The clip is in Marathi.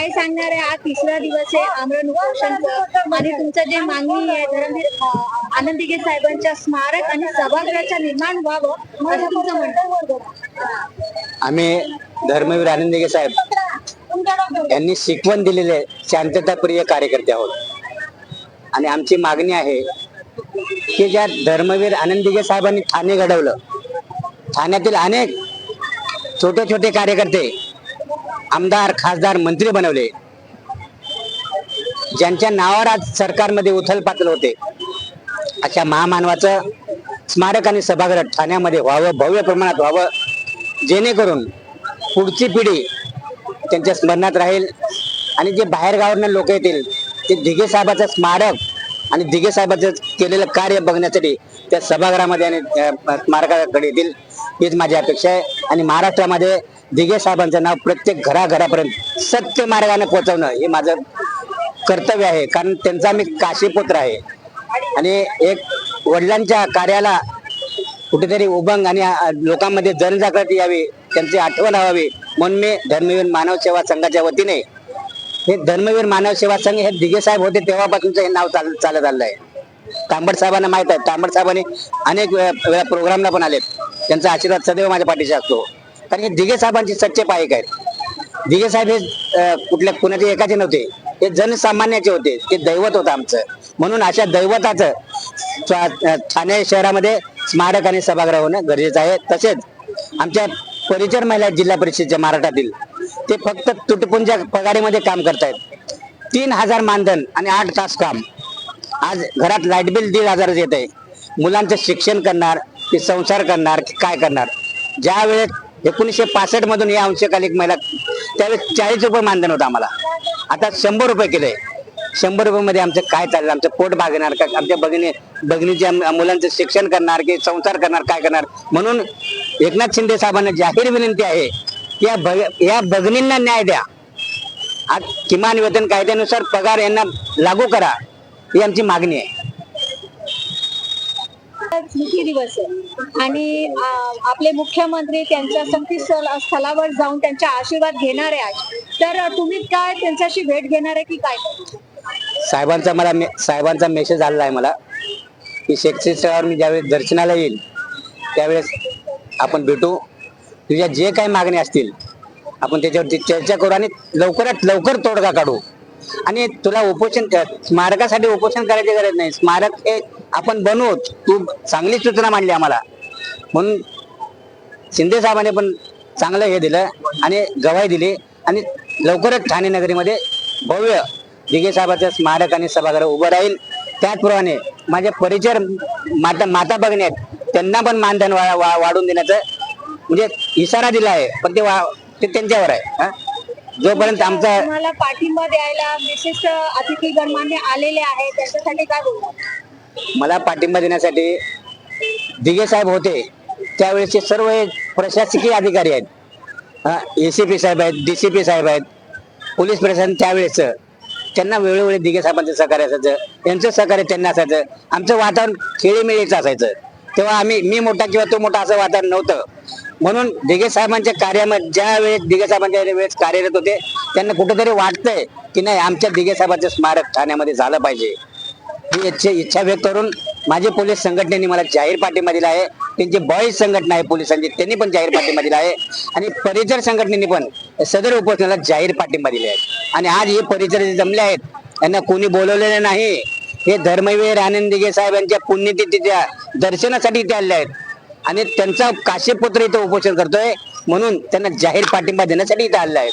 काय सांगणार आहे? आज तिसरा दिवस आहे आमरण उपोषणचं आणि तुमचं जे मागणी आहे धर्मवीर आनंदीगे साहेबांच्या स्मारक आणि सभागृहाचं निर्माण व्हावं असं तुमचं म्हणणं आम्ही धर्मवीर आनंदीगे साहेब यांनी शिकवण दिलेले शांतताप्रिय कार्यकर्ते आहोत. आणि आमची मागणी आहे की ज्या धर्मवीर आनंदीगे साहेबांनी ठाणे घडवलं ठाण्यातील अनेक छोटे छोटे कार्यकर्ते आमदार खासदार मंत्री बनवले. ज्यांच्या नावावर आज सरकारमध्ये उथलपातल होते. अशा महामानवाचं स्मारक आणि सभागृह ठाण्यामध्ये व्हावं भव्य प्रमाणात व्हावं जेणेकरून पुढची पिढी त्यांच्या स्मरणात राहील आणि जे बाहेर लोक येतील ते दिघे साहेबाचं स्मारक आणि दिघे साहेबाचं केलेलं कार्य बघण्यासाठी त्या सभागृहामध्ये आणि स्मारकाकडे येतील हीच माझी अपेक्षा आहे. आणि महाराष्ट्रामध्ये दिघे साहेबांचं नाव प्रत्येक घराघरापर्यंत सत्य मार्गाने पोहोचवणं हे माझं कर्तव्य आहे. कारण त्यांचा मी काशीपुत्र आहे. आणि एक वडिलांच्या कार्याला कुठेतरी उभंग आणि लोकांमध्ये जनजागृती यावी त्यांची आठवण व्हावी म्हणून मी धर्मवीर मानव सेवा संघाच्या वतीने हे धर्मवीर मानव सेवा संघ हे दिघे साहेब होते तेव्हापासूनचं हे नाव चाल चालत आलेलं आहे. तांबड साहेबांना माहीत आहे. तांबड साहेबांनी अनेक वेळा प्रोग्रामला पण आलेत. त्यांचा आशीर्वाद सदैव माझ्या पाठीशी असतो. कारण हे दिघे साहेबांचे सच्चे पायक आहेत. दिघे साहेब हे कुठल्या कुणाचे एकाचे नव्हते. हे जनसामान्याचे होते. ते दैवत होतं आमचं. म्हणून अशा दैवताचं ठाणे शहरामध्ये स्मारक आणि सभागृह होणं गरजेचं आहे. तसेच आमच्या परिचर महिला आहेत जिल्हा परिषदेच्या महाराष्ट्रातील ते फक्त तुटपुंजा पगारीमध्ये काम करतायत. तीन हजार मानधन आणि आठ तास काम. आज घरात लाइट बिल दीड हजारच येत आहे मुलांचं शिक्षण करणार की संसार करणार की काय करणार? ज्या वेळेस एकोणीसशे पासष्ट मधून या अंशकालिक महिला त्यावेळेस चाळीस रुपये मानधन होतं आम्हाला. आता शंभर रुपये केलंय शंभर रुपयामध्ये आमचं काय चाललं? आमचं पोट भागणार का? आमच्या भगिनी भगिनीच्या मुलांचं शिक्षण करणार की संसार करणार काय करणार? म्हणून एकनाथ शिंदे साहेबांना जाहीर विनंती आहे की या भग या भगिनींना न्याय द्या. आज किमान वेतन कायद्यानुसार पगार यांना लागू करा ही आमची मागणी आहे. स्मृती दिवस आहे. आणि आपले मुख्यमंत्री त्यांच्या संगती स्थळावर स्थलावर जाऊन त्यांचा आशीर्वाद घेणार आहे आज तर तुम्ही काय त्यांच्याशी भेट घेणार आहे की काय साहेबांचा मला मे- साहेबांचा मेसेज आलेला आहे मला की शेखसी स्थळावर मी ज्यावेळेस दर्शनाला येईल त्यावेळेस आपण भेटू. तुझ्या जे काही मागणी असतील आपण त्याच्यावरती चर्चा करू आणि लवकरात लवकर तोडगा काढू. आणि तुला उपोषण स्मारकासाठी उपोषण करायची गरज नाही. स्मारक हे आपण बनवू तू चांगली सूचना मांडली आम्हाला. म्हणून शिंदे साहेबांनी पण चांगलं हे दिलं आणि गवाही दिली. आणि लवकरच ठाणे नगरीमध्ये भव्य दिघे साहेबाचं स्मारक आणि सभागृह उभं राहील. त्याचप्रमाणे माझ्या परिचर माता माता बघण्यात त्यांना पण मानधन वा- वा- वाढून देण्याचं म्हणजे इशारा दिला आहे. पण ते वा- ते त्यांच्यावर आहे. जोपर्यंत आमचा पाठिंबा द्यायला विशिष्ट अतिथी गणमान्य आलेले आहे त्यांच्यासाठी काय बोलणार? मला पाठिंबा देण्यासाठी दिघे साहेब होते. त्यावेळेचे सर्व हे प्रशासकीय अधिकारी आहेत. ए सी पी साहेब आहेत डी सी पी साहेब आहेत पोलीस प्रशासन त्यावेळेच त्यांना वेळोवेळी दिघे साहेबांचं सहकार्य असायचं. यांचं सहकार्य त्यांना असायचं. आमचं वातावरण खेळीमेळीचं असायचं. तेव्हा आम्ही मी मोठा किंवा तो मोठा असं वातावरण नव्हतं. म्हणून दिघे साहेबांच्या कार्यामध्ये ज्या वेळेस दिघे साहेबांच्या वेळेस कार्यरत होते त्यांना कुठेतरी वाटतंय की नाही आमच्या दिघे साहेबांचं स्मारक ठाण्यामध्ये झालं पाहिजे. ही इच्छा इच्छा व्यक्त करून माझे पोलीस संघटनेने मला जाहीर पाठिंबा दिला आहे. त्यांची बॉईज संघटना आहे पोलिसांची त्यांनी पण जाहीर पाठिंबा दिला आहे. आणि परिचर संघटनेने पण सदर उपोषणाला जाहीर पाठिंबा दिले आहे आणि आज हे परिचर जे जमले आहेत यांना कोणी बोलवलेले नाही. हे धर्मवीर आनंद दिघे साहेब यांच्या पुण्यतिथीच्या दर्शनासाठी इथे आले आहेत. आणि त्यांचा काशीपुत्र इथे उपोषण करतोय म्हणून त्यांना जाहीर पाठिंबा देण्यासाठी इथे आले आहेत.